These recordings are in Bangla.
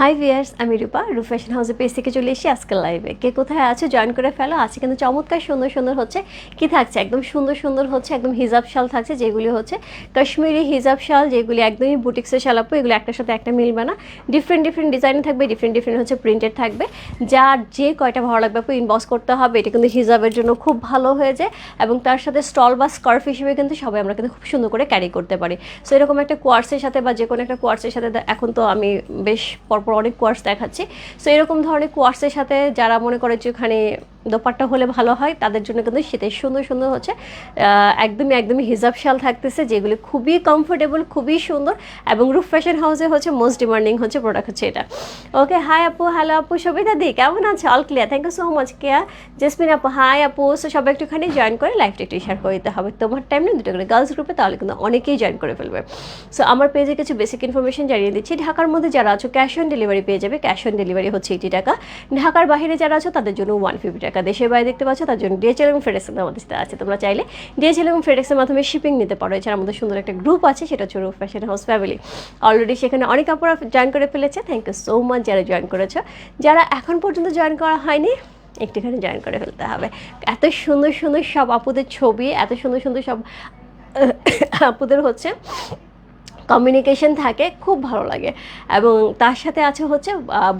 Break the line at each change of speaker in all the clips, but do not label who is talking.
হাই ভিয়ার্স আমি রূপা রূপ ফ্যাশন হাউসে পেজ থেকে চলে এসেছি আজকাল লাইভে কে কোথায় আছে জয়েন করে ফেলো। আছে কিন্তু চমৎকার সুন্দর সুন্দর হচ্ছে, কি থাকছে? একদম সুন্দর সুন্দর হচ্ছে, একদম হিজাব শাল থাকছে, যেগুলি হচ্ছে কাশ্মীরি হিজাব শাল, যেগুলি একদমই বুটিক্সের শালাপো এগুলো একটার সাথে একটা মিলবে না। ডিফারেন্ট ডিফারেন্ট ডিজাইন থাকবে ডিফারেন্ট ডিফারেন্ট হচ্ছে প্রিন্টেড থাকবে। যার যে কয়টা ভালো লাগবে আপু ইনবক্স করতে হবে। এটা কিন্তু হিজাবের জন্য খুব ভালো হয়ে যায় এবং তার সাথে স্টল বা স্কার্ফ হিসেবে কিন্তু সবাই আমরা কিন্তু খুব সুন্দর করে ক্যারি করতে পারি। সো এরকম একটা কোয়ার্সের সাথে বা যে কোনো একটা কোয়ার্সের সাথে, এখন তো আমি বেশ পরপর অনেক কোয়ার্স দেখাচ্ছে। সো এরকম ধরনের কোয়ার্সের সাথে যারা মনে করে যে ওখানে দোপাট্টা হলে ভালো হয়, তাদের জন্য কিন্তু শীতের সুন্দর সুন্দর হচ্ছে একদমই একদমই হিজাব শাল থাকতেছে, যেগুলি খুবই কমফোর্টেবল খুবই সুন্দর এবং রুফ ফ্যাশন হাউসে হচ্ছে মোস্ট ডিমান্ডিং হচ্ছে প্রোডাক্ট হচ্ছে এটা। ওকে হাই আপু হ্যালো আপু, সবিতা দি, কেমন আছে? All clear thank you so much Keya Jasmine আপু হাই আপু সো সবাই একটুখানি জয়েন করে লাইভটা একটু শেয়ার করে দিতে হবে। তোমার টাইম না দুটো করে গার্লস গ্রুপে তাহলে কিন্তু অনেকেই জয়েন করে ফেলবে। সো আমার পেজে কিছু বেসিক ইনফরমেশন জানিয়ে দিচ্ছি, ঢাকার মধ্যে যারা আছো ক্যাশ অন ডেলিভারি পেয়ে যাবে ক্যাশ অন ডেলিভারি হচ্ছে এইটি টাকা। ঢাকার বাইরে যারা আছো, তাদের জন্য ওয়ান ফিফটি টাকা। দেশের বাইরে দেখতে পাচ্ছ, তার জন্য ডিএচএল এবং ফেডেক্স আমাদের সাথে আছে। তোমরা চাইলে ডিএচএল এবং ফেডেক্সের মাধ্যমে শিপিং নিতে পারো। এছাড়া আমাদের সুন্দর একটা গ্রুপ আছে, সেটা হচ্ছে Roof Fashion House family already সেখানে অনেক আপুরা জয়েন করে ফেলেছে। থ্যাংক ইউ সো মাচ যারা জয়েন করেছ। যারা এখন পর্যন্ত জয়েন করা হয়নি, একটুখানি জয়েন করে ফেলতে হবে। এত সুন্দর সুন্দর সব আপুদের ছবি, এত সুন্দর সুন্দর সব আপুদের হচ্ছে কমিউনিকেশন থাকে, খুব ভালো লাগে। এবং তার সাথে আছে হচ্ছে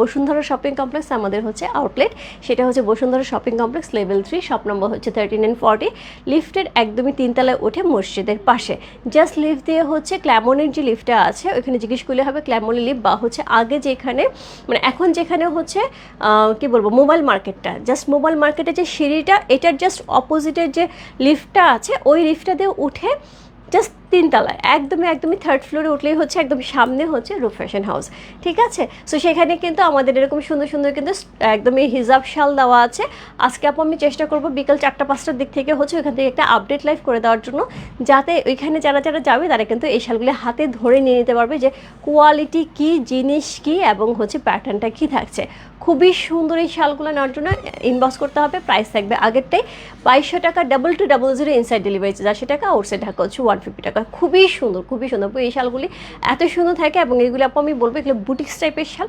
বসুন্ধরা শপিং কমপ্লেক্স আমাদের হচ্ছে আউটলেট সেটা হচ্ছে Bashundhara shopping complex level three shop number হচ্ছে থার্টিন অ্যান্ড ফর্টি লিফটের একদমই তিনতলায় ওঠে মসজিদের পাশে। জাস্ট লিফট দিয়ে হচ্ছে ক্ল্যামনের যে লিফটটা আছে, ওইখানে জিজ্ঞেস করলে হবে ক্ল্যামনি লিফট বা হচ্ছে আগে যেখানে মানে এখন যেখানে হচ্ছে কি বলব মোবাইল মার্কেটটা জাস্ট মোবাইল মার্কেটের যে সিঁড়িটা, এটার জাস্ট অপোজিটের যে লিফটটা আছে, ওই লিফটটা দিয়ে উঠে জাস্ট তিনতলায়, একদমই একদমই থার্ড ফ্লোরে উঠলেই হচ্ছে একদম সামনে হচ্ছে রুফ ফ্যাশন হাউস ঠিক আছে? সো সেখানে কিন্তু আমাদের এরকম সুন্দর সুন্দর কিন্তু একদমই হিজাব শাল দেওয়া আছে। আজকে আপু, আমি চেষ্টা করব বিকাল চারটা, পাঁচটার দিক থেকে হচ্ছে ওইখান থেকে একটা আপডেট লাইভ করে দেওয়ার জন্য, যাতে ওইখানে যারা যারা যাবে, তারা কিন্তু এই শালগুলি হাতে ধরে নিয়ে নিতে পারবে যে কোয়ালিটি কি, জিনিস কি এবং হচ্ছে প্যাটার্নটা কি থাকছে। খুবই সুন্দর এই শালগুলো নেওয়ার জন্য ইনবক্স করতে হবে প্রাইস থাকবে আগেরটাই। বাইশশো টাকা double two double zero inside delivery চারশো টাকা আউটসাইড ঢাকা হচ্ছে ওয়ান ফিফটি টাকা। খুবই সুন্দর খুবই সুন্দর। এই শালগুলি এত সুন্দর থাকে এবং এগুলো আপু আমি বলব এগুলো বুটিক্স টাইপের শাল।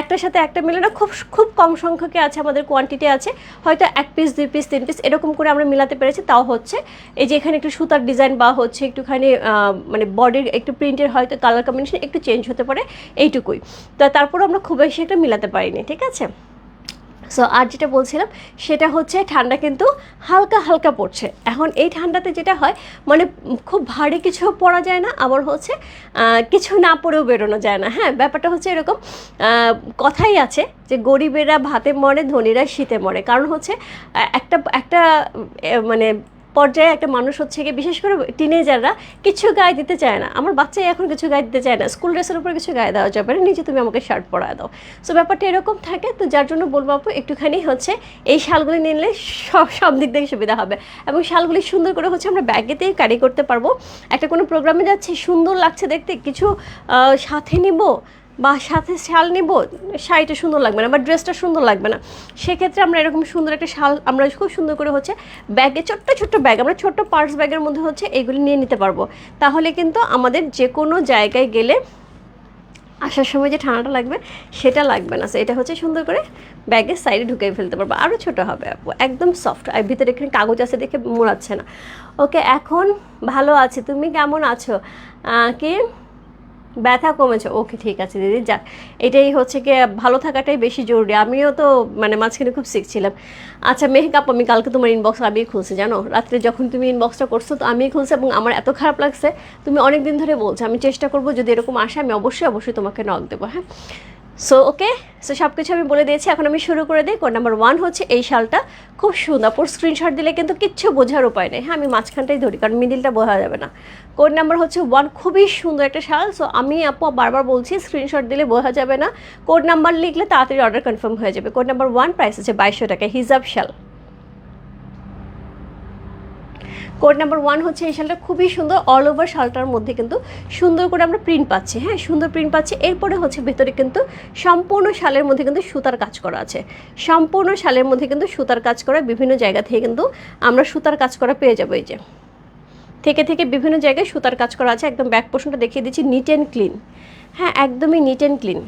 একটার সাথে একটা মিলে না, খুব খুব কম সংখ্যকে আছে, আমাদের কোয়ান্টিটি আছে। হয়তো এক পিস দুই পিস তিন পিস এরকম করে আমরা মিলাতে পেরেছি, তাও হচ্ছে। এই যে এখানে একটু সুতার ডিজাইন বা হচ্ছে একটুখানি মানে বডির একটু প্রিন্টের হয়তো কালার কম্বিনেশন একটু চেঞ্জ হতে পারে, এইটুকুই। তো তারপরে আমরা খুব বেশি একটা মিলাতে পারিনি, ঠিক আছে? সো আর যেটা বলছিলাম, সেটা হচ্ছে ঠান্ডা কিন্তু হালকা হালকা পড়ছে। এখন এই ঠান্ডাতে যেটা হয় মানে খুব ভারী কিছু পরা যায় না, আবার হচ্ছে কিছু না পরেও বেরোনো যায় না। হ্যাঁ ব্যাপারটা হচ্ছে এরকম কথাই আছে যে গরিবেরা ভাতে মরে, ধনীরা শীতে মরে। কারণ হচ্ছে একটা একটা মানে পর্যায়ে একটা মানুষ হচ্ছে গিয়ে, বিশেষ করে টিনেজাররা কিছু গায়ে দিতে চায় না। আমার বাচ্চাই এখন কিছু গায়ে দিতে চায় না। স্কুল ড্রেসের উপর কিছু গায়ে দেওয়া যাবে না। নিজে তুমি আমাকে শার্ট পরায় দাও। সো ব্যাপারটা এরকম থাকে। তো যার জন্য বলব আপু, একটুখানি হচ্ছে এই শালগুলি নিলে সব সব দিক থেকে সুবিধা হবে। এবং শালগুলি সুন্দর করে হচ্ছে আমরা ব্যাগেতেই ক্যারি করতে পারব। একটা কোনো প্রোগ্রামে যাচ্ছি, সুন্দর লাগছে দেখতে, কিছু সাথে নিব বা সাথে শাল নিব, শাড়িটা সুন্দর লাগবে না বা ড্রেসটা সুন্দর লাগবে না। সেক্ষেত্রে আমরা এরকম সুন্দর একটা শাল, আমরা খুব সুন্দর করে হচ্ছে ব্যাগে, ছোট্ট ছোট্ট ব্যাগ, আমরা ছোট্ট পার্স ব্যাগের মধ্যে হচ্ছে এগুলি নিয়ে নিতে পারব। তাহলে কিন্তু আমাদের যে কোনো জায়গায় গেলে আসার সময় যে ঠান্ডাটা লাগবে, সেটা লাগবে না। এটা হচ্ছে সুন্দর করে ব্যাগের সাইডে ঢুকিয়ে ফেলতে পারব। আরও ছোটো হবে একদম সফট আর ভিতরে এখানে কাগজ আছে দেখে মোড়াচ্ছে না। ওকে এখন ভালো আছে। তুমি কেমন আছো? কি? ব্যথা কমেছে। ওকে, ঠিক আছে, দিদি, যাক। এটাই হচ্ছে কি ভালো থাকাটাই বেশি জরুরি। আমিও তো মানে মাঝখানে খুব শিখছিলাম আচ্ছা মেহকাপ আমি কালকে তোমার ইনবক্স আমি খুলছি, জানো? রাত্রে যখন তুমি ইনবক্সটা করছ, তো আমি খুলছি এবং আমার এত খারাপ লাগছে, তুমি অনেক দিন ধরে বলছো। আমি চেষ্টা করব, যদি এরকম আসে, আমি অবশ্যই অবশ্যই তোমাকে নক দেবো হ্যাঁ? সো ওকে সো সব কিছু আমি বলে দিয়েছি। এখন আমি শুরু করে দিই। কোড নাম্বার ওয়ান হচ্ছে এই শালটা। খুব সুন্দর। পুরো স্ক্রিনশট দিলে কিন্তু কিচ্ছু বোঝার উপায় নেই। হ্যাঁ আমি মাঝখানটাই ধরি, কারণ মিডিলটা বোঝা যাবে না। কোড নাম্বার হচ্ছে ওয়ান খুবই সুন্দর একটা শাল। সো আমি, আপু বারবার বলছি স্ক্রিনশট দিলে বোঝা যাবে না। কোড নাম্বার লিখলে তাড়াতাড়ি অর্ডার কনফার্ম হয়ে যাবে। কোড নাম্বার ওয়ান প্রাইস হচ্ছে বাইশশো টাকা। হিজাব শাল। কোড নাম্বার ওয়ান হচ্ছে এই শালটা খুবই সুন্দর অল ওভার শালটার মধ্যে কিন্তু সুন্দর করে আমরা প্রিন্ট পাচ্ছি। হ্যাঁ সুন্দর প্রিন্ট পাচ্ছি। এরপরে হচ্ছে ভেতরে কিন্তু সম্পূর্ণ শালের মধ্যে কিন্তু সুতার কাজ করা আছে। সম্পূর্ণ শালের মধ্যে কিন্তু সুতার কাজ করা বিভিন্ন জায়গা থেকে কিন্তু আমরা সুতার কাজ করা পেয়ে যাব এই যে। থেকে থেকে বিভিন্ন জায়গায় সুতার কাজ করা আছে। একদম ব্যাক পোর্শনটা দেখিয়ে দিচ্ছি নিট অ্যান্ড ক্লিন হ্যাঁ একদমই neat and clean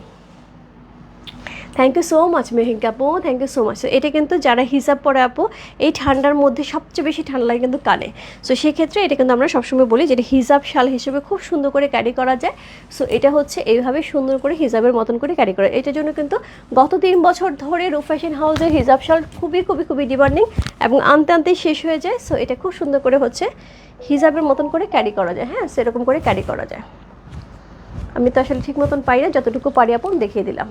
thank you so much Mehika আপু থ্যাংক ইউ সো মাচ এটা কিন্তু যারা হিসাব পরে আপু, এই ঠান্ডার মধ্যে সবচেয়ে বেশি ঠান্ডা লাগে কিন্তু কানে। সো সেক্ষেত্রে এটা কিন্তু আমরা সবসময় বলি যেটা হিজাব শাল হিসেবে খুব সুন্দর করে ক্যারি করা যায়। সো এটা হচ্ছে এইভাবে সুন্দর করে হিজাবের মতন করে ক্যারি করা। এটার জন্য কিন্তু গত তিন বছর ধরে রূপ ফ্যাশন হাউসের হিজাব শাল খুবই খুবই খুবই ডিমান্ডিং এবং আনতে আনতেই শেষ হয়ে যায়। সো এটা খুব সুন্দর করে হচ্ছে হিজাবের মতন করে ক্যারি করা যায়। হ্যাঁ সেরকম করে ক্যারি করা যায়। আমি তো আসলে ঠিক মতন পাই না, যতটুকু পারি আপন দেখিয়ে দিলাম।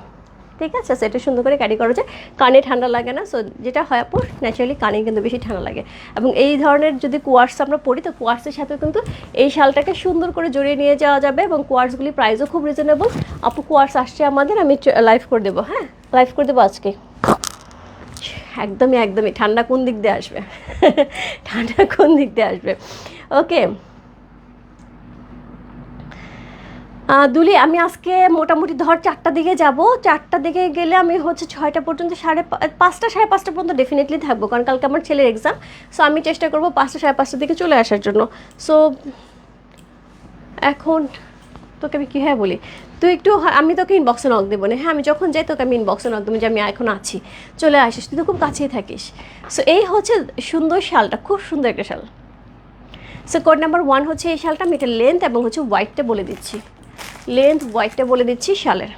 ঠিক আছে? সেটা সুন্দর করে ক্যারি করা যায়। কানে ঠান্ডা লাগে না সো যেটা হয় আপু ন্যাচারালি কানে কিন্তু বেশি ঠান্ডা লাগে। এবং এই ধরনের যদি কোয়ার্স আমরা পড়ি, তো কোয়ার্সের সাথে কিন্তু এই শালটাকে সুন্দর করে জড়িয়ে নিয়ে যাওয়া যাবে এবং কোয়ার্সগুলি প্রাইসও খুব রিজনেবল আপু কোয়ার্স আসছে আমাদের, আমি লাইভ করে দেবো হ্যাঁ? লাইভ করে দেবো আজকে। একদমই একদমই। ঠান্ডা কোন দিক দিয়ে আসবে? ঠান্ডা কোন দিক দিয়ে আসবে? ওকে দুলি, আমি আজকে মোটামুটি ধর চারটা দিকে যাব। চারটা দিকে গেলে আমি হচ্ছে ছয়টা পর্যন্ত, সাড়ে পাঁচটা সাড়ে পাঁচটা পর্যন্ত ডেফিনেটলি থাকব, কারণ কালকে আমার ছেলের এক্সাম সো আমি চেষ্টা করব পাঁচটা, সাড়ে পাঁচটার দিকে চলে আসার জন্য। সো এখন তোকে আমি কী হ্যাঁ বলি? তুই একটু আমি তোকে ইনবক্সে নক দেবো না। হ্যাঁ আমি যখন যাই তোকে আমি ইনবক্সে নক দেবো যে আমি এখন আছি। চলে আসিস, তুই তো খুব কাছেই থাকিস। সো এই হচ্ছে সুন্দর শালটা, খুব সুন্দর একটা শাল। সো কোড নাম্বার ওয়ান হচ্ছে এই শালটা, আমি এটা লেন্থ এবং হচ্ছে হোয়াইটটা বলে দিচ্ছি। লেন্থ হোয়াইটটা বলে দিচ্ছি শালের।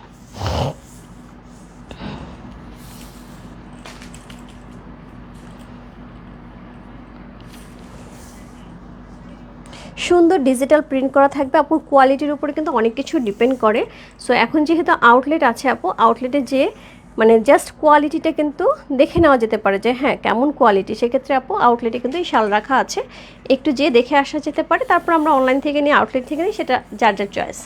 সুন্দর ডিজিটাল প্রিন্ট করা থাকবে। আপুর কোয়ালিটির উপরে কিন্তু অনেক কিছু ডিপেন্ড করে। সো এখন যেহেতু আউটলেট আছে আপু আউটলেটে যে মানে জাস্ট কোয়ালিটিটা কিন্তু দেখে নেওয়া যেতে পারে যে হ্যাঁ কেমন কোয়ালিটি সেক্ষেত্রে আপু আউটলেটে কিন্তু এই শাল রাখা আছে। একটু যে দেখে আসা যেতে পারে। তারপর আমরা অনলাইন থেকে নিই আউটলেট থেকে নিই, সেটা যার যার চয়েস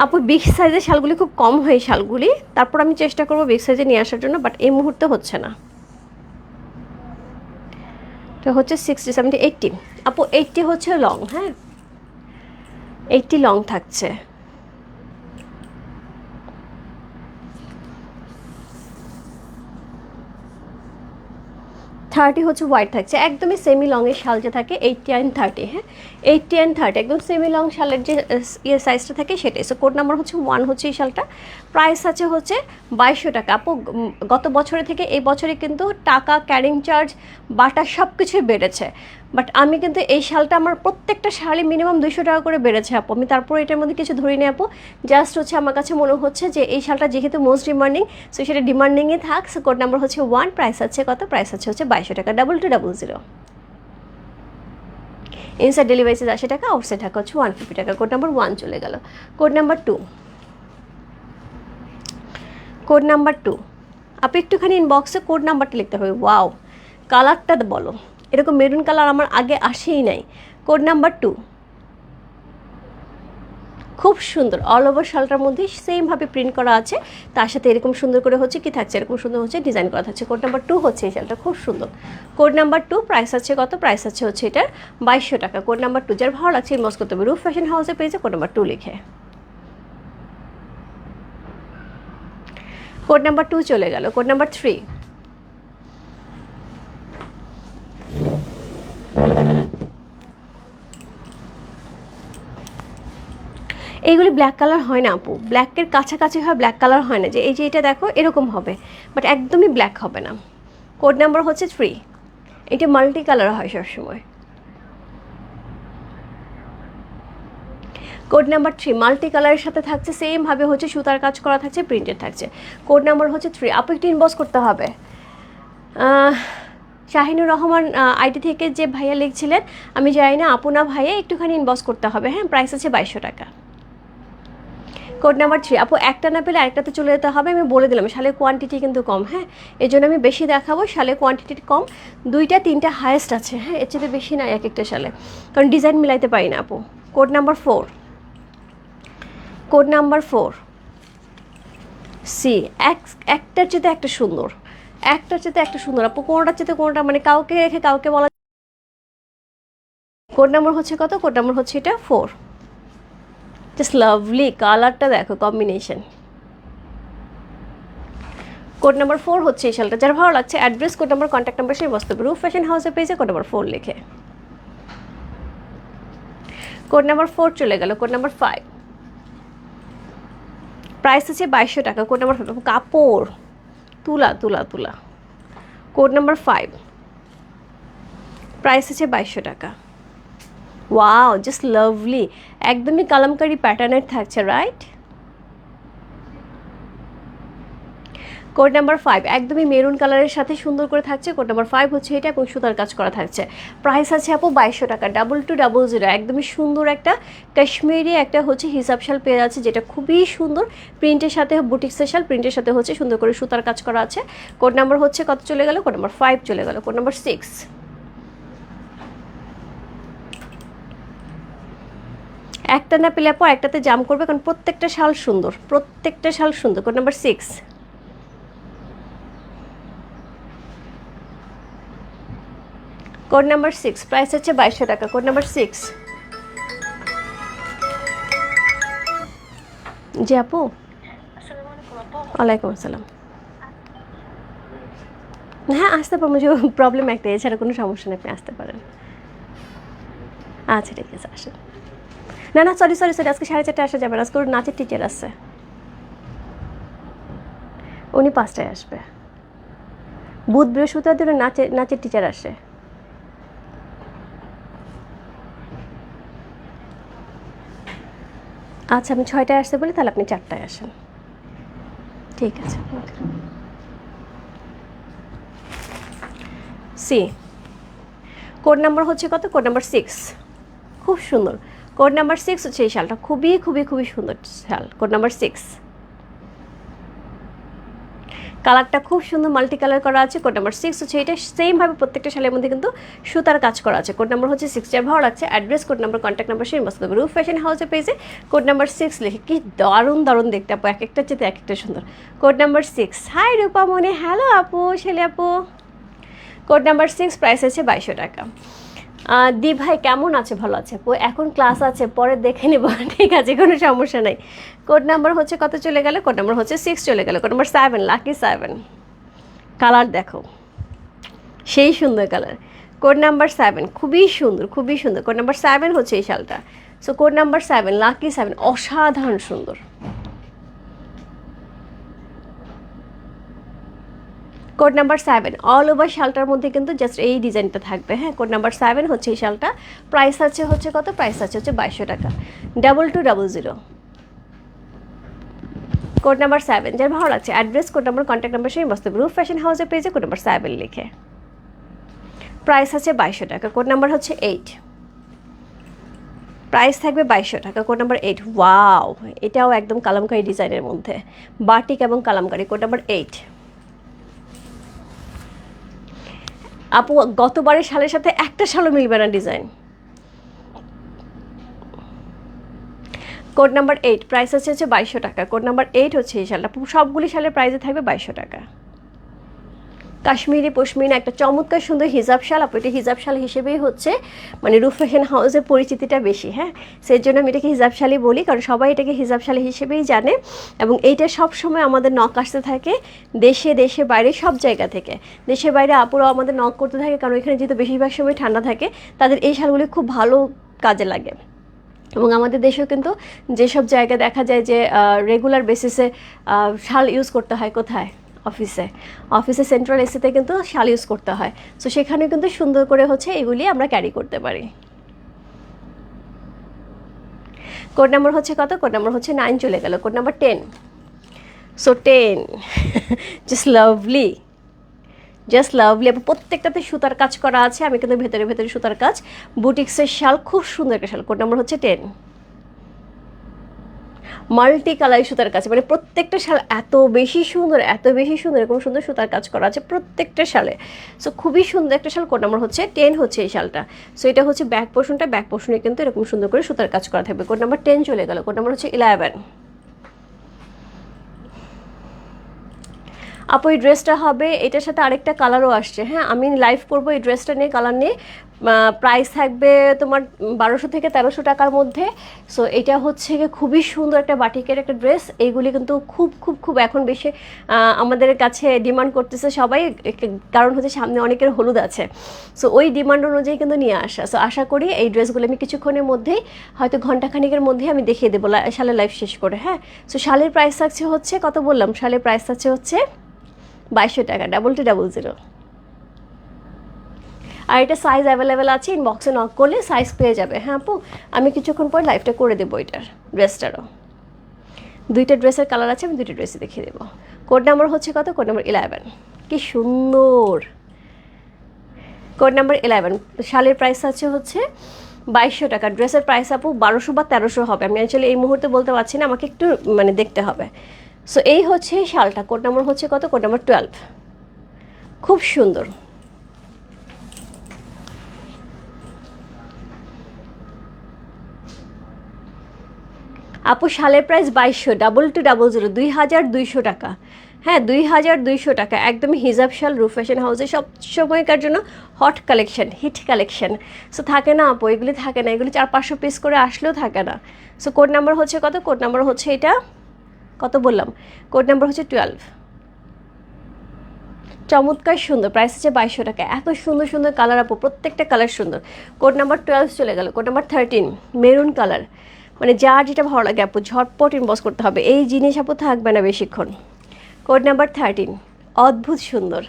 আপু বিগ সাইজের শালগুলি খুব কম হয় শালগুলি। তারপর আমি চেষ্টা করব বিগ সাইজে নিয়ে আসার জন্য বাট এই মুহূর্তে হচ্ছে না। তো হচ্ছে সিক্সটি সেভেন্টি এইটটি আপু এইটটি হচ্ছে লং হ্যাঁ? এইটটি লং থাকছে। থার্টি হচ্ছে হোয়াইট থাকছে, একদমই সেমি লংয়ের শাল যে থাকে এইটটি অ্যান্ড থার্টি হ্যাঁ? এইটটি অ্যান্ড থার্টি একদম সেমি লং শালের যে ইয়ে সাইজটা থাকে সেটাই। সো কোড নাম্বার হচ্ছে ওয়ান হচ্ছে এই শালটা। প্রাইস আছে হচ্ছে বাইশশো টাকা। আপু গত বছরে থেকে এই বছরে কিন্তু টাকা ক্যারিং চার্জ বাটা সব কিছুই বেড়েছে। বাট আমি কিন্তু এই শালটা আমার প্রত্যেকটা শাড়ি মিনিমাম দুইশো টাকা করে বেড়েছে, আপু। আমি তারপর এটার মধ্যে কিছু ধরি নি আপু। জাস্ট হচ্ছে আমার কাছে মনে হচ্ছে যে এই শালটা যেহেতু মোস্ট ডিমান্ডিং সো সেটা ডিমান্ডিংয়ে থাক। সো কোড নাম্বার হচ্ছে ওয়ান প্রাইস আছে কত? প্রাইস আছে হচ্ছে বাইশশো টাকা double two double zero inside delivery charge আশি টাকা আউটসাইড টাকা হচ্ছে ওয়ান ফিফটি টাকা। কোড নাম্বার ওয়ান চলে গেল। Code number two code number two আপনি একটুখানি ইনবক্সে কোড নাম্বারটা লিখতে হবে। ওয়াও কালারটা বলো। এরকম মেরুন কালার আমার আগে আসেই নাই। কোড নাম্বার টু খুব সুন্দর। অল ওভার শালটার মধ্যে সেমভাবে প্রিন্ট করা আছে। তার সাথে এরকম সুন্দর করে হচ্ছে কি থাকছে? এরকম সুন্দর হচ্ছে ডিজাইন করা থাকছে। কোড নাম্বার টু হচ্ছে এই শালটা। খুব সুন্দর। কোড নাম্বার টু প্রাইস আছে কত? প্রাইস আছে হচ্ছে এটার বাইশশো টাকা। কোড নাম্বার টু যার ভালো লাগছে, ইনবক্স করতে হবে। রুফ ফ্যাশন হাউসে পেয়েছে কোড নাম্বার টু লিখে। কোড নাম্বার টু চলে গেল। কোড নাম্বার থ্রি এইগুলি ব্ল্যাক কালার হয় না আপু। ব্ল্যাকের কাছাকাছি হয় ব্ল্যাক কালার হয় না। যে এই যে এটা দেখো, এরকম হবে। বাট একদমই ব্ল্যাক হবে না। কোড নাম্বার হচ্ছে থ্রি এটা মাল্টি কালার হয় সবসময়। কোড নাম্বার থ্রি মাল্টি কালারের সাথে থাকছে সেমভাবে হচ্ছে সুতার কাজ করা থাকছে প্রিন্টেড থাকছে। কোড নাম্বার হচ্ছে থ্রি আপু, একটু ইনবক্স করতে হবে। শাহিনুর রহমান আইটি থেকে যে ভাইয়া লিখছিলেন, আমি জানি না, আপু না ভাইয়া একটুখানি ইনবক্স করতে হবে হ্যাঁ? প্রাইস আছে বাইশশো টাকা। কোড নাম্বার থ্রি আপু, একটা না পেলে আরেকটাতে চলে যেতে হবে, আমি বলে দিলাম শালের কোয়ান্টিটি কিন্তু কম হ্যাঁ? এই জন্য আমি বেশি দেখাবো শালের কোয়ান্টিটি কম, দুইটা, তিনটা হায়েস্ট আছে হ্যাঁ? এর চেয়ে বেশি না এক একটা শালে, কারণ ডিজাইন মিলাইতে পারি না, আপু। Code number four code number four C এক, একটার চেতে একটা সুন্দর। একটার চেতে একটা সুন্দর। আপু, কোনোটার চেতে কোনোটা? মানে কাউকে রেখে কাউকে বলা কোড নাম্বার হচ্ছে কত? কোড নাম্বার হচ্ছে এটা ফোর। জাস্ট লাভলি কালারটা দেখো কম্বিনেশন কোড নাম্বার ফোর হচ্ছে এই শালটা। যার ভালো লাগছে address code number contact number, সেই বস্তু রুফ ফ্যাশন হাউসে পেয়েছে কোড নাম্বার ফোর লিখে। কোড নাম্বার ফোর চলে গেল, কোড নাম্বার ফাইভ প্রাইস আছে বাইশশো টাকা, কোড নাম্বার ফাইভ কাপড়। তুলা তুলা তুলা। কোড নাম্বার ফাইভ প্রাইস আছে বাইশশো টাকা। ওয়াও জাস্ট লাভলি একদমই কালামকারি প্যাটার্নের থাকছে রাইট কোড নাম্বার ফাইভ একদমই মেরুন কালারের সাথে সুন্দর করে থাকছে। কোড নাম্বার ফাইভ হচ্ছে এটা এবং সুতার কাজ করা থাকছে। প্রাইস আছে আপু বাইশশো টাকা। ডাবল টু ডাবল জিরো একদমই সুন্দর একটা কাশ্মীরি একটা হচ্ছে হিসাব শাল পেয়ে আছে যেটা খুবই সুন্দর। প্রিন্টের সাথে বুটিক্সের শাল প্রিন্টের সাথে হচ্ছে সুন্দর করে সুতার কাজ করা আছে। কোড নাম্বার হচ্ছে কত চলে গেল? কোড নাম্বার ফাইভ চলে গেল। কোড নাম্বার সিক্স একটা না পেলে পর একটাতে জাম করবে, কারণ প্রত্যেকটা শাল সুন্দর। প্রত্যেকটা শাল সুন্দর। Code number six code number six price হচ্ছে বাইশশো টাকা। কোড নাম্বার সিক্স জি, আপু? ওয়ালাইকুম আসসালাম। হ্যাঁ আসতে পারব, যে প্রবলেম একটা, এছাড়া কোনো সমস্যা নেই, আপনি আসতে পারেন। আচ্ছা ঠিক আছে, আসেন। না না সরি সরি সরি আজকে সাড়ে চারটে আসা যাবে আজকে ওর নাচের টিচার আছে। উনি পাঁচটায় আসবে। বুধ বৃহস্পতিবার দিন নাচের নাচের টিচার আসে। আচ্ছা আমি ছয়টায় আসতে বলি, তাহলে আপনি চারটায় আসেন। ঠিক আছে। সি, কোড নাম্বার হচ্ছে কত? Code number six. খুব সুন্দর। কোড নাম্বার সিক্স হচ্ছে এই শালটা। খুবই খুবই খুবই সুন্দর শাল। Code number six. কালারটা খুব সুন্দর মাল্টি কালার করা আছে কোড নাম্বার সিক্স হচ্ছে এটা সেমভাবে প্রত্যেকটা শালের মধ্যে কিন্তু সুতার কাজ করা আছে। কোড নাম্বার হচ্ছে সিক্স যার ভালো লাগছে address code number contact number সেই মস্ত রুফ ফ্যাশন হাউসে পেয়েছে কোড নাম্বার সিক্স লিখে, কি দারুণ দারুণ দেখতে আপু, এক একটা চেতে এক একটা সুন্দর। Code number six hi Rupa মনে হ্যালো আপু ছেলে আপু। কোড নাম্বার সিক্স প্রাইস আছে বাইশশো টাকা। দি ভাই, কেমন আছে? ভালো আছে? এখন ক্লাস আছে, পরে দেখে নেব। ঠিক আছে, কোনো সমস্যা নাই। কোড নাম্বার হচ্ছে কত চলে গেল? কোড নাম্বার হচ্ছে সিক্স চলে গেল। Code number seven lucky seven colour দেখো। সেই সুন্দর কালার কোড নাম্বার সেভেন খুবই সুন্দর খুবই সুন্দর। কোড নাম্বার সেভেন হচ্ছে এই শালটা। So code number seven lucky seven অসাধারণ সুন্দর। Code number seven all over শালটার মধ্যে কিন্তু জাস্ট এই ডিজাইনটা থাকবে হ্যাঁ? কোড নাম্বার সেভেন হচ্ছে এই শালটা প্রাইস আছে হচ্ছে কত? প্রাইস আছে হচ্ছে বাইশশো টাকা। Double two double zero code number seven যার ভালো লাগছে address code number contact number সেই বস্তু রুফ ফ্যাশন হাউসে পেয়েছে কোড নাম্বার সেভেন লিখে। প্রাইস আছে বাইশশো টাকা, কোড নাম্বার হচ্ছে এইট প্রাইস থাকবে বাইশশো টাকা, কোড নাম্বার এইট ওয়াও এটাও একদম কালামকারি ডিজাইনের মধ্যে, বাটিক এবং কালামকারি, কোড নাম্বার এইট আপু, গতবারের শালের সাথে একটা শালও মিলবে না design. Code number eight price আছে হচ্ছে বাইশশো টাকা। কোড নাম্বার এইট হচ্ছে এই শালটা। সবগুলি শালের প্রাইসে থাকবে বাইশশো টাকা। কাশ্মীরি পশমিনা, একটা চমৎকার সুন্দর হিজাব শাল। আপু, এটা হিজাব শাল হিসেবেই হচ্ছে। মানে রুফ ফ্যাশন হাউসের পরিচিতিটা বেশি হ্যাঁ? সেই জন্য আমি এটাকে হিজাব শালই বলি, কারণ সবাই এটাকে হিজাব শাল হিসেবেই জানে। এবং এইটা সবসময় আমাদের নক আসতে থাকে দেশে দেশে বাইরে, সব জায়গা থেকে। দেশে বাইরে আপুরাও আমাদের নক করতে থাকে, কারণ এখানে যেহেতু বেশিরভাগ সময় ঠান্ডা থাকে, তাদের এই শালগুলি খুব ভালো কাজে লাগে। এবং আমাদের দেশেও কিন্তু যেসব জায়গায় দেখা যায় যে রেগুলার বেসিসে শাল ইউজ করতে হয় কোথায়? অফিসে। অফিসে সেন্ট্রাল এসিতে কিন্তু শাল ইউজ করতে হয়। সো সেখানে কিন্তু সুন্দর করে হচ্ছে এগুলি আমরা ক্যারি করতে পারি। কোড নাম্বার হচ্ছে কত? কোড নাম্বার হচ্ছে নাইন চলে গেল। Code number ten so ten just lovely just lovely এবং প্রত্যেকটাতে সুতার কাজ করা আছে। আমি কিন্তু ভেতরে ভেতরে সুতার কাজ। বুটিক্সের শাল খুব সুন্দর একটা শাল। কোড নাম্বার হচ্ছে টেন মাল্টি কালার সুতার কাজ মানে প্রত্যেকটা শাল এত বেশি সুন্দর, এত বেশি সুন্দর, এরকম সুন্দর সুতার কাজ করা আছে প্রত্যেকটা শালে। সো খুবই সুন্দর একটা শাল, কোড নাম্বার হচ্ছে টেন হচ্ছে এই শালটা। সো এটা হচ্ছে ব্যাক পোর্শনটা ব্যাক পোর্শনে কিন্তু এরকম সুন্দর করে সুতার কাজ করা থাকবে। কোড নাম্বার টেন চলে গেল, কোড নাম্বার হচ্ছে ইলেভেন আপু, এই ড্রেসটা হবে, এটার সাথে আরেকটা কালারও আসছে। হ্যাঁ আমি লাইভ করব এই ড্রেসটা নিয়ে কালার নিয়ে। প্রাইস থাকবে তোমার বারোশো থেকে তেরোশো টাকার মধ্যে। সো এটা হচ্ছে গিয়ে খুবই সুন্দর একটা বাটিকের একটা ড্রেস এইগুলি কিন্তু খুব খুব খুব এখন বেশি আমাদের কাছে ডিমান্ড করতেছে সবাই। কারণ হচ্ছে সামনে অনেকের হলুদ আছে। সো ওই ডিমান্ড অনুযায়ী কিন্তু নিয়ে আসা। সো আশা করি এই ড্রেসগুলো আমি কিছুক্ষণের মধ্যেই, হয়তো ঘন্টাখানিকের মধ্যেই আমি দেখিয়ে দেবো শালের লাইফ শেষ করে হ্যাঁ? সো শালের প্রাইস থাকছে হচ্ছে, কত বললাম? শালের প্রাইস থাকছে হচ্ছে বাইশশো টাকা ডাবল টু ডাবল জিরো আর এটা সাইজ অ্যাভেলেবেল আছে ইনবক্সে নক করলে সাইজ পেয়ে যাবে। হ্যাঁ আপু? আমি কিছুক্ষণ পর লাইফটা করে দেবো এটার ড্রেসটারও দুইটা ড্রেসের কালার আছে, আমি দুইটা ড্রেসই দেখিয়ে দেবো। কোড নাম্বার হচ্ছে কত? কোড নাম্বার ইলেভেন কি সুন্দর! কোড নাম্বার ইলেভেন শালের প্রাইস আছে হচ্ছে বাইশশো টাকা। ড্রেসের প্রাইস আপু বারোশো বা তেরোশো হবে। আমি অ্যাকচুয়ালি এই মুহূর্তে বলতে পারছি না, আমাকে একটু মানে দেখতে হবে। সো এই হচ্ছে শালটা। কোড নাম্বার হচ্ছে কত? কোড নাম্বার টুয়েলভ খুব সুন্দর। আপু, শালের প্রাইস বাইশশো ডাবল টু ডাবল জিরো দুই হাজার দুইশো টাকা। হ্যাঁ দুই হাজার দুইশো টাকা, একদমই হিজাব শাল, রুফ ফ্যাশন হাউসে সব সময়কার জন্য hot collection hit collection so থাকে না আপু, এগুলি থাকে না, এগুলি চার পাঁচশো পিস করে আসলেও থাকে না। সো কোড নাম্বার হচ্ছে কত? কোড নাম্বার হচ্ছে এটা, কত বললাম? কোড নাম্বার হচ্ছে টুয়েলভ চমৎকার সুন্দর প্রাইস হচ্ছে বাইশশো টাকা। এত সুন্দর সুন্দর কালার আপু, প্রত্যেকটা কালার সুন্দর। কোড নাম্বার টুয়েলভ চলে গেল code number thirteen maroon colour মানে যার যেটা ভালো লাগে আপু, ঝটপট ইনবক্স করতে হবে। এই জিনিস আপু থাকবে না বেশিক্ষণ। কোড নাম্বার থার্টিন অদ্ভুত সুন্দর।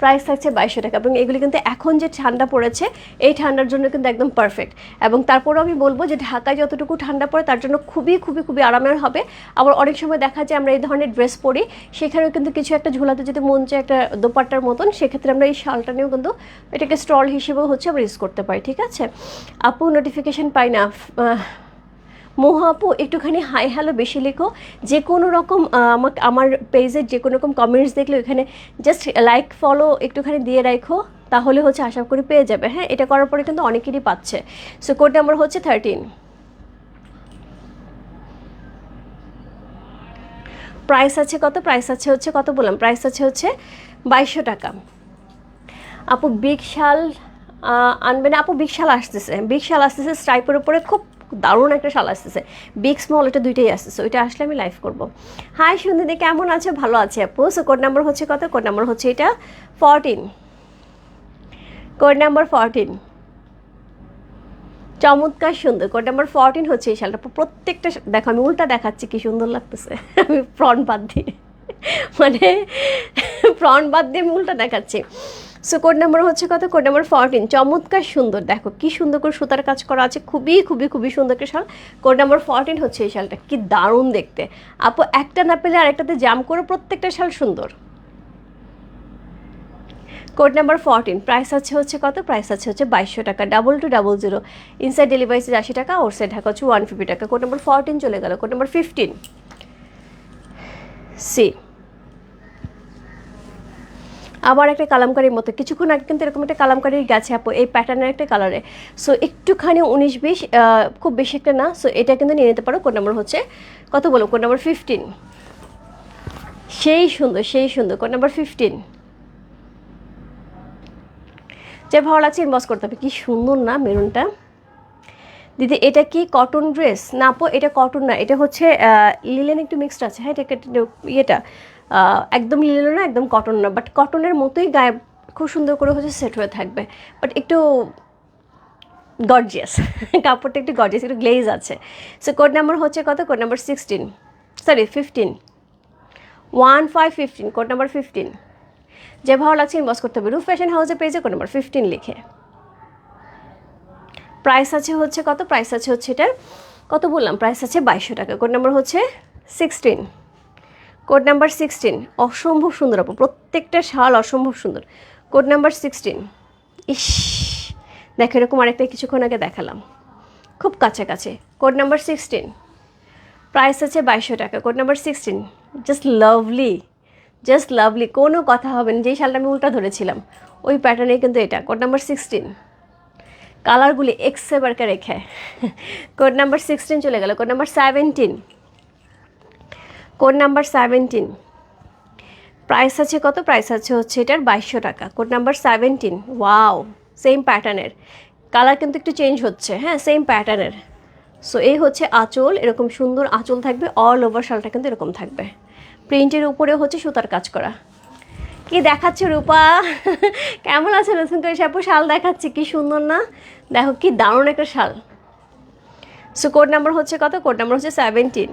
প্রাইস থাকছে বাইশশো টাকা এবং এগুলি কিন্তু এখন যে ঠান্ডা পড়েছে, এই ঠান্ডার জন্য কিন্তু একদম পারফেক্ট এবং তারপরেও আমি বলব যে ঢাকায় যতটুকু ঠান্ডা পড়ে, তার জন্য খুবই খুবই খুবই আরামের হবে। আবার অনেক সময় দেখা যায় আমরা এই ধরনের ড্রেস পরি, সেখানেও কিন্তু কিছু একটা ঝোলাতে যদি মন চায় একটা দোপাট্টার মতন, সেক্ষেত্রে আমরা এই শালটা নিয়েও কিন্তু এটাকে স্টল হিসেবেও হচ্ছে আমরা ইউজ করতে পারি, ঠিক আছে? আপু নোটিফিকেশন পাই না মোহা আপু একটুখানি হাই হ্যালো বেশি লেখো। যে কোনো রকম আমাকে আমার পেজের যে কোনো রকম কমেন্টস দেখলে ওখানে জাস্ট লাইক ফলো একটুখানি দিয়ে রাখো তাহলে হচ্ছে আশা করি পেয়ে যাবে। হ্যাঁ এটা করার পরে কিন্তু অনেকেরই পাচ্ছে। সো কোড নাম্বার হচ্ছে থার্টিন প্রাইস আছে কত? প্রাইস আছে হচ্ছে কত বললাম? প্রাইস আছে হচ্ছে বাইশশো টাকা। আপু বিগ শাল আহ, আনবে না? আপু বিগ শাল আসতেছে। বিগ শাল আসতেছে স্ট্রাইপের উপরে খুব দারুণ একটা শাল আসতেছে। বিগ স্মল এটা দুইটাই আসতেছে ওইটা আসলে আমি লাইভ করব। হাই সুন্দরী কেমন আছে? ভালো আছে আপু। সো কোড নাম্বার হচ্ছে কত? কোড নাম্বার হচ্ছে এটা ফরটিন কোড নাম্বার ফরটিন চমৎকার সুন্দর। কোড নাম্বার ফরটিন হচ্ছে এই শালটা। প্রত্যেকটা দেখো, আমি উল্টা দেখাচ্ছি, কি সুন্দর লাগতেছে। আমি ফ্রন্ট বাদ দিয়ে মানে ফ্রন্ট বাদ দিয়ে আমি উল্টা দেখাচ্ছি। সো কোড নাম্বার হচ্ছে কত? কোড নাম্বার ফরটিন চমৎকার সুন্দর। দেখো, কি সুন্দর করে সুতার কাজ করা আছে। খুবই খুবই খুবই সুন্দর একটা শাল। কোড নাম্বার ফরটিন হচ্ছে এই শালটা। কি দারুণ দেখতে। আপু, একটা না পেলে আরেকটাতে জাম করে। প্রত্যেকটা শাল সুন্দর। কোড নাম্বার ফোরটিন প্রাইস আছে হচ্ছে কত? প্রাইস আছে হচ্ছে বাইশশো টাকা। Double two double zero inside delivery আশি টাকা ওর সাইড ঢাকা হচ্ছে ওয়ান ফিফটি টাকা। কোড নাম্বার ফোরটিন চলে গেল। কোড নাম্বার ফিফটিন সি আবার একটা কালামকারির মতো। কিছুক্ষণ আগে কিন্তু এরকম একটা কালামকারি গেছে আপু, এই প্যাটার্নের একটা কালারে সো একটুখানি উনিশ বিশ খুব বেশি একটা না। সো এটা কিন্তু নিয়ে নিতে পারো। কোড নাম্বার হচ্ছে, কত বলো? কোড নাম্বার ফিফটিন সেই সুন্দর সেই সুন্দর। কোড নাম্বার ফিফটিন যে ভালো লাগছে ইনবক্স করতে হবে। কি সুন্দর না মেরুনটা। দিদি, এটা কি কটন ড্রেস না আপু, এটা কটন না। এটা হচ্ছে লিলেন একটু মিক্সড আছে। হ্যাঁ এটা ইয়েটা। একদম লিলেন না, একদম কটন না বাট কটনের মতোই গায়ে খুব সুন্দর করে হচ্ছে সেট হয়ে থাকবে। বাট একটু গর্জিয়াস কাপড়টা একটু গর্জিয়াস একটু গ্লেজ আছে। সো কোড নাম্বার হচ্ছে কত? Code number sixteen sorry fifteen one five fifteen code number fifteen যে ভালো লাগছে ইনবক্স করতে হবে। রুফ ফ্যাশন হাউসের পেজে কোড নাম্বার ফিফটিন লিখে। প্রাইস আছে হচ্ছে কত? প্রাইস আছে হচ্ছে এটার, কত বললাম? প্রাইস আছে বাইশশো টাকা। কোড নাম্বার হচ্ছে সিক্সটিন কোড নাম্বার সিক্সটিন অসম্ভব সুন্দর আপু, প্রত্যেকটা শাল অসম্ভব সুন্দর। কোড নাম্বার সিক্সটিন ইস, দেখো এরকম আরেকটা কিছুক্ষণ আগে দেখালাম। খুব কাছাকাছি। কোড নাম্বার সিক্সটিন প্রাইস আছে বাইশশো টাকা। Code number sixteen just lovely just lovely কোনো কথা হবে না, যেই শালটা আমি উল্টা ধরেছিলাম, ওই প্যাটার্নে কিন্তু এটা। কোড নাম্বার সিক্সটিন কালারগুলি এক্সে বারকে রেখে। কোড নাম্বার সিক্সটিন চলে গেল। Code number seventeen code number seventeen. Price আছে কত? প্রাইস আছে হচ্ছে এটার বাইশশো টাকা। Code number seventeen. Wow, same প্যাটার্নের। কালার কিন্তু একটু চেঞ্জ হচ্ছে হ্যাঁ সেম প্যাটার্নের। সো এই হচ্ছে আঁচল, এরকম সুন্দর আঁচল থাকবে, অল ওভার শালটা কিন্তু এরকম থাকবে। প্রিন্টের উপরে হচ্ছে সুতার কাজ করা। কি দেখাচ্ছে রূপা? কেমন আছে নতুন করে? সাপু শাল দেখাচ্ছে, কি সুন্দর না? দেখো, কি দারুণ একটা শাল। সো কোড নাম্বার হচ্ছে কত? কোড নাম্বার হচ্ছে সেভেন্টিন।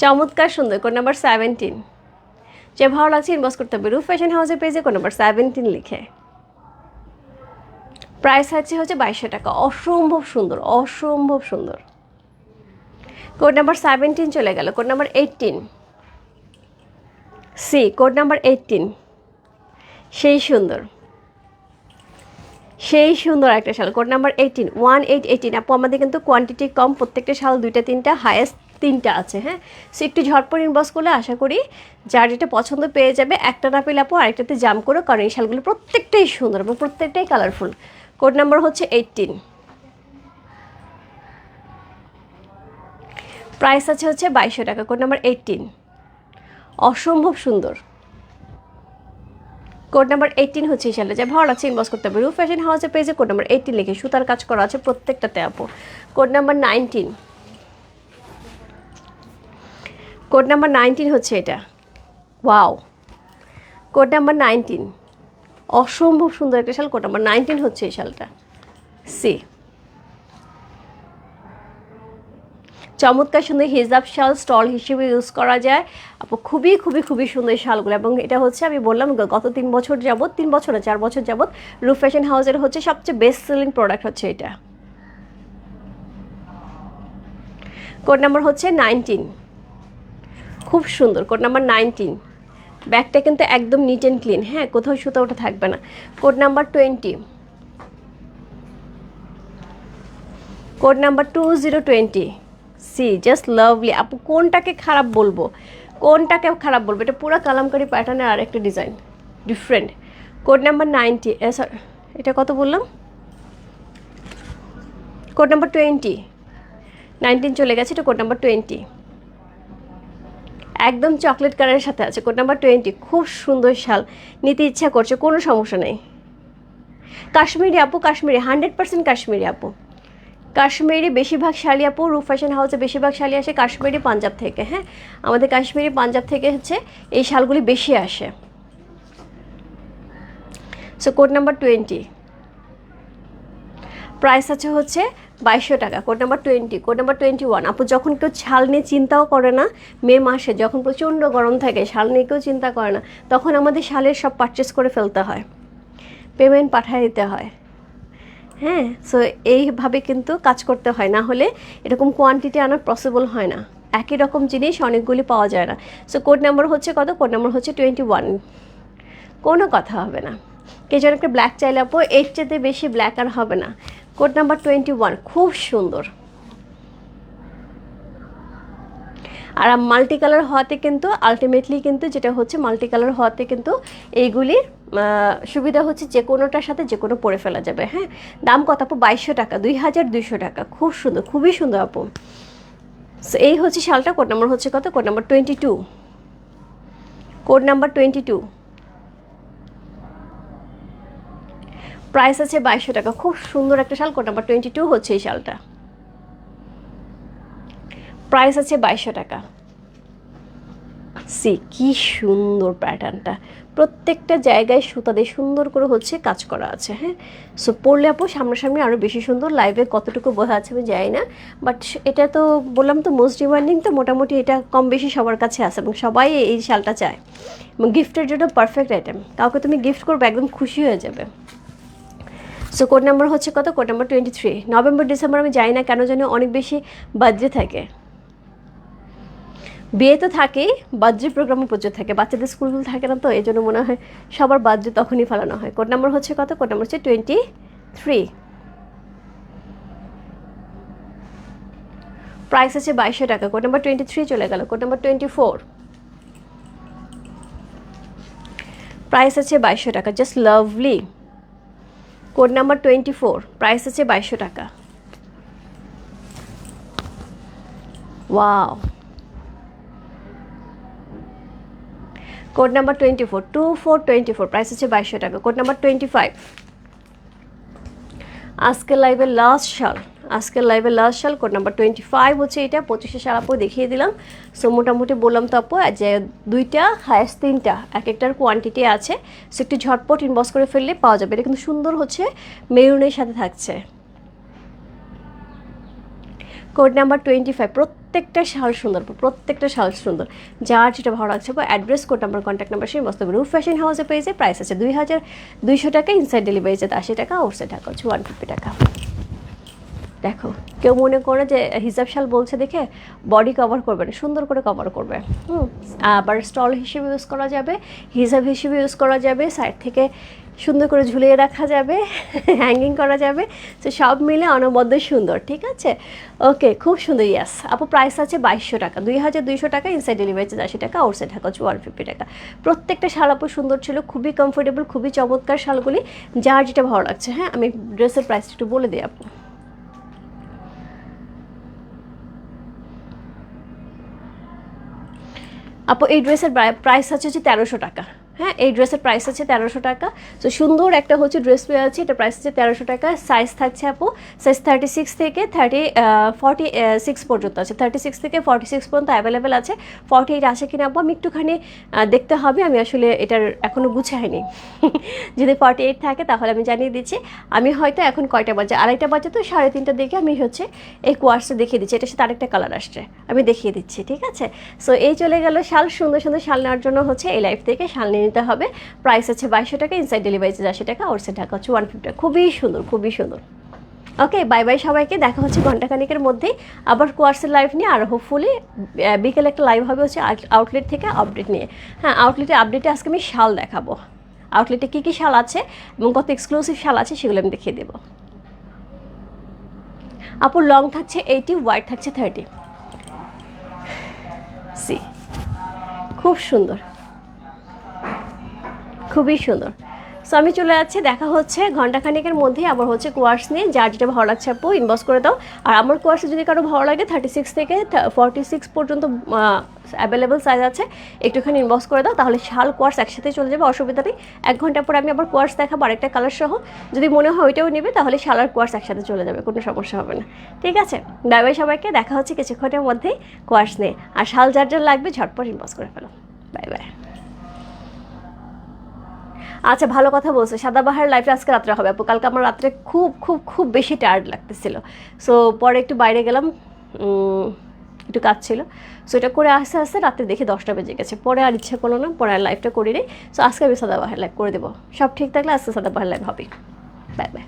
চমৎকার সুন্দর, কোড নাম্বার সেভেন্টিন যে ভালো লাগছে ইনবক্স করতে হবে। রূপ ফ্যাশন হাউসের পেজে কোড নাম্বার সেভেন্টিন লিখে। প্রাইস আছে হচ্ছে বাইশশো টাকা। অসম্ভব সুন্দর অসম্ভব সুন্দর। কোড নাম্বার সেভেন্টিন চলে গেল, কোড নাম্বার এইটিন সি, কোড নাম্বার এইটিন সেই সুন্দর। সেই সুন্দর একটা শাল, code number eighteen one eight eighteen আপু, আমাদের কিন্তু কোয়ান্টিটি কম, প্রত্যেকটা শাল দুইটা, তিনটা হায়েস্ট তিনটা আছে হ্যাঁ? সো একটু ঝটপট ইনবক্স করলে আশা করি যার যেটা পছন্দ পেয়ে যাবে, একটা না পেলে আপু আরেকটাতে জাম করো, কারণ এই শালগুলো প্রত্যেকটাই সুন্দর এবং প্রত্যেকটাই কালারফুল কোড নাম্বার হচ্ছে এইটিন প্রাইস আছে হচ্ছে বাইশশো টাকা কোড নাম্বার এইটিন অসম্ভব সুন্দর। কোড নাম্বার এইটিন হচ্ছে এই শালটা। যা ভালো লাগছে ইনবক্স করতে হবে। রু ফ্যাশন হাউসের পেজে কোড নাম্বার এইটিন লিখে সুতার কাজ করা আছে প্রত্যেকটাতে আপু। Code number nineteen code number nineteen হচ্ছে এটা। ওয়াও। Code number nineteen. অসম্ভব সুন্দর একটা শাল, কোড নাম্বার নাইনটিন হচ্ছে এই শালটা। সি। চমৎকার সুন্দর হিজাব শাল, স্টল হিসেবে ইউজ করা যায়। খুবই খুবই খুবই সুন্দর শালগুলো এবং এটা হচ্ছে আমি বললাম গত তিন বছর যাবত তিন বছর না, চার বছর যাবত রুফ ফ্যাশন হাউসের হচ্ছে সবচেয়ে বেস্ট সেলিং প্রোডাক্ট হচ্ছে এটা। কোড নাম্বার হচ্ছে নাইনটিন। খুব সুন্দর কোড নাম্বার নাইনটিন ব্যাগটা কিন্তু একদম নিট অ্যান্ড ক্লিন হ্যাঁ কোথাও সুতো ওটা থাকবে না। Code number twenty code number two zero twenty C just lovely আপু, কোনটাকে খারাপ বলব? কোনটাকে খারাপ বলব? এটা পুরো কালামকারি প্যাটার্নের আর একটা design different code number ninety sir এটা কত বললাম? কোড নাম্বার টোয়েন্টি নাইনটিন চলে গেছে, এটা কোড নাম্বার টোয়েন্টি একদম চকলেট কালারের সাথে আছে। কোড নাম্বার টোয়েন্টি খুব সুন্দর শাল। নিতে ইচ্ছা করছে, কোনো সমস্যা নেই। কাশ্মীরি আপু, কাশ্মীরি হান্ড্রেড পার্সেন্ট কাশ্মীরি আপু। কাশ্মীরি বেশিরভাগ শালি আপু রুফ ফ্যাশন হাউসে বেশিরভাগ শালি আসে কাশ্মীরি পাঞ্জাব থেকে হ্যাঁ? আমাদের কাশ্মীরি পাঞ্জাব থেকে হচ্ছে এই শালগুলি বেশি আসে। So code number twenty price আছে হচ্ছে বাইশশো টাকা, code number twenty, code number twenty one. আপু যখন কেউ শাল নিয়ে চিন্তাও করে না, মে মাসে যখন প্রচণ্ড গরম থাকে শাল নিয়ে কেউ চিন্তা করে না, তখন আমাদের শালের সব পারচেস করে ফেলতে হয় পেমেন্ট পাঠিয়ে দিতে হয়। হ্যাঁ সো এইভাবে কিন্তু কাজ করতে হয়, না হলে এরকম কোয়ান্টিটি আনা পসিবল হয় না। একই রকম জিনিস অনেকগুলি পাওয়া যায় না। সো কোড নাম্বার হচ্ছে কত? কোড নাম্বার হচ্ছে টোয়েন্টি ওয়ান। কোনো কথা হবে না। কে যেন একটা ব্ল্যাক চাইলে, আপু, এর চেয়ে বেশি ব্ল্যাক আর হবে না। কোড নাম্বার টোয়েন্টি ওয়ান খুব সুন্দর। আর মাল্টি কালার হওয়াতে কিন্তু আলটিমেটলি কিন্তু যেটা হচ্ছে মাল্টি কালার হওয়াতে কিন্তু এইগুলির সুবিধা হচ্ছে যে কোনোটার সাথে যে কোনো পরে ফেলা যাবে হ্যাঁ? দাম কত আপু? বাইশশো টাকা, দুই হাজার দুইশো টাকা, খুব সুন্দর, খুবই সুন্দর আপু। সো এই হচ্ছে শালটা কোড নাম্বার হচ্ছে কত? Code number twenty two code number twenty two price আছে বাইশশো টাকা। খুব সুন্দর একটা শাল, কোড নাম্বার টোয়েন্টি টু হচ্ছে এই শালটা। প্রাইস আছে বাইশশো টাকা। সি, কি সুন্দর প্যাটার্নটা। প্রত্যেকটা জায়গায় সুতা দিয়ে সুন্দর করে হচ্ছে কাজ করা আছে হ্যাঁ? সো পড়লে আপু সামনাসামনি আরও বেশি সুন্দর লাইভে কতটুকু বোঝা আছে আমি যাই না। বাট এটা তো বললাম তো মোস্ট ডিমান্ডিং তো, মোটামুটি এটা কম বেশি সবার কাছে আছে এবং সবাই এই শালটা চায়। এবং গিফটের জন্য পারফেক্ট আইটেম কাউকে তুমি গিফট করবে, একদম খুশি হয়ে যাবে। সো কোড নাম্বার হচ্ছে কত? Code number twenty three November December আমি জানি না কেন জানি অনেক বেশি বাজে থাকে। বিয়ে তো থাকেই বার্থডে প্রোগ্রামও প্রচুর থাকে। বাচ্চাদের স্কুলগুলো থাকে না তো, এই জন্য মনে হয় সবার বার্থডে তখনই ফেলানো হয়। কোড নাম্বার হচ্ছে কত? কোড নাম্বার হচ্ছে টোয়েন্টি থ্রি প্রাইস আছে বাইশশো টাকা। কোড নাম্বার টোয়েন্টি থ্রি চলে গেল। Code number twenty four price আছে বাইশশো টাকা। Just lovely code number twenty four price আছে বাইশশো টাকা। Wow. Code number twenty four two four twenty four price হচ্ছে বাইশশো টাকা। কোড নাম্বার টোয়েন্টি ফাইভ আজকে লাইভের লাস্ট শাল আজকের লাইভের লাস্ট সাল কোড নাম্বার টোয়েন্টি ফাইভ হচ্ছে এটা, পঁচিশে সাল আপু দেখিয়ে দিলাম। সো মোটামুটি বললাম তো আপু যে দুইটা হায়েস্ট তিনটা, এক একটার কোয়ান্টিটি আছে। সো একটু ঝটপট ইনবক্স করে ফেললে পাওয়া যাবে। এটা কিন্তু সুন্দর হচ্ছে মেরুনের সাথে থাকছে। কোড নাম্বার টোয়েন্টি ফাইভ প্রত্যেকটা শাল সুন্দর প্রত্যেকটা শাল সুন্দর। যার যেটা ভালো লাগছে বা address code number contact number সেই মস্ত রুফ ফ্যাশন হাউসে পেয়েছে প্রাইস আছে দুই হাজার দুইশো টাকা ইনসাইড ডেলিভারি যেতে আশি টাকা আউটসাইড টাকা হচ্ছে ওয়ান ফিফটি টাকা। দেখো, কেউ মনে করে যে হিসাব শাল বলছে দেখে বডি কভার করবে না, সুন্দর করে কভার করবে। হুম, আবার স্টল হিসেবে ইউজ করা যাবে হিসাব হিসেবে ইউজ করা যাবে সাইড থেকে সুন্দর করে ঝুলিয়ে রাখা যাবে হ্যাঙ্গিং করা যাবে, তো সব মিলে অনবদ্য সুন্দর, ঠিক আছে? ওকে খুব সুন্দর ইয়াস আপু প্রাইস আছে বাইশশো টাকা, দুই হাজার দুইশো টাকা ইনসাইড ডেলিভারি চার্জ আশি টাকা আউটসাইড টাকা হচ্ছে ওয়ান ফিফটি টাকা। প্রত্যেকটা শাল আপু সুন্দর ছিল, খুবই কমফোর্টেবল খুবই চমৎকার শালগুলি, যার যেটা ভালো লাগছে হ্যাঁ? আমি ড্রেসের প্রাইসটা একটু বলে দিই, আপু। আপু এই ড্রেসের প্রাইস আছে হচ্ছে তেরোশো টাকা। হ্যাঁ এই ড্রেসের প্রাইস আছে তেরোশো টাকা। তো সুন্দর একটা হচ্ছে ড্রেস পেয়ে আছে, এটা প্রাইস আছে তেরোশো টাকা। সাইজ থাকছে আপু সাইজ থার্টি সিক্স থেকে থার্টি ফর্টি সিক্স পর্যন্ত আছে। থার্টি সিক্স থেকে ফর্টি সিক্স পর্যন্ত অ্যাভেলেবেল আছে। ফর্টি এইট আছে কিনা আপু, আমি একটুখানি দেখতে হবে। আমি আসলে এটার এখনও গুছাইনি। যদি ফর্টি এইট থাকে তাহলে আমি জানিয়ে দিচ্ছি। আমি হয়তো এখন কয়টা বাজে? আড়াইটা বাজে তো, সাড়ে তিনটার দিকে আমি হচ্ছে এই কোয়ার্সটা দেখিয়ে দিচ্ছি। এটার সাথে আরেকটা কালার আসছে। আমি দেখিয়ে দিচ্ছি, ঠিক আছে? সো এই চলে গেল শাল। সুন্দর সুন্দর শাল নেওয়ার জন্য হচ্ছে এই লাইফ থেকে শাল নিয়ে নিতে হবে। প্রাইস আছে বাইশশো টাকা ইনসাইড ডেলিভারি চার্জ আশি টাকা আউটসাইড টাকা হচ্ছে ওয়ান ফিফটি খুবই সুন্দর খুবই সুন্দর। ওকে বাই বাই সবাইকে, দেখা হচ্ছে ঘন্টাখানিকের মধ্যেই। আবার কোয়ার্সের লাইভ নিয়ে আর হোপফুলি বিকেলে একটা লাইভ হবে হচ্ছে আউটলেট থেকে আপডেট নিয়ে। হ্যাঁ আউটলেটে আপডেটে আজকে আমি শাল দেখাবো। আউটলেটে কী কী শাল আছে এবং কত এক্সক্লুসিভ শাল আছে সেগুলো আমি দেখিয়ে দেবো। আপুর লং থাকছে এইটি হোয়াইট থাকছে থার্টি সি খুব সুন্দর। খুবই সুন্দর। সো আমি চলে যাচ্ছি, দেখা হচ্ছে ঘন্টাখানেকের মধ্যে, আবার হচ্ছে কোয়ার্স নিয়ে, যার যেটা ভালো লাগছে আপু ইনবক্স করে দাও। আর আমার কোয়ার্সে যদি কারও ভালো লাগে থার্টি সিক্স থেকে ফর্টি সিক্স পর্যন্ত অ্যাভেলেবল সাইজ আছে, একটুখানি ইনবক্স করে দাও, তাহলে শাল কোয়ার্স একসাথে চলে যাবে, অসুবিধা নেই। এক ঘণ্টা পর আমি আবার কোয়ার্স দেখাবো, আরেকটা কালার সহ। যদি মনে হয় ওইটাও নেবে, তাহলে শাল আর কোয়ার্স একসাথে চলে যাবে, কোনো সমস্যা হবে না। ঠিক আছে? বাই বাই সবাইকে, দেখা হচ্ছে কিছুক্ষণের মধ্যেই কোয়ার্স নিয়ে। আর শাল যার যার লাগবে, ঝটপট ইনবক্স করে ফেলো। বাই বাই আচ্ছা ভালো কথা বলছো। সাদাবাহার লাইফে আজকে রাত্রে হবে আপু। কালকে আমার রাত্রে খুব খুব খুব বেশি টায়ার্ড লাগতেছিল। সো পরে একটু বাইরে গেলাম। একটু কাজ ছিল। সো এটা করে আস্তে আস্তে রাত্রে দেখে দশটা বেজে গেছে। পরে আর ইচ্ছা করল না, পরে আর লাইফটা করি নেই সো আজকে আমি সাদাবাহার লাইভ করে দেবো। সব ঠিক থাকলে আজকে সাদাবাহার লাইফ হবে। Bye bye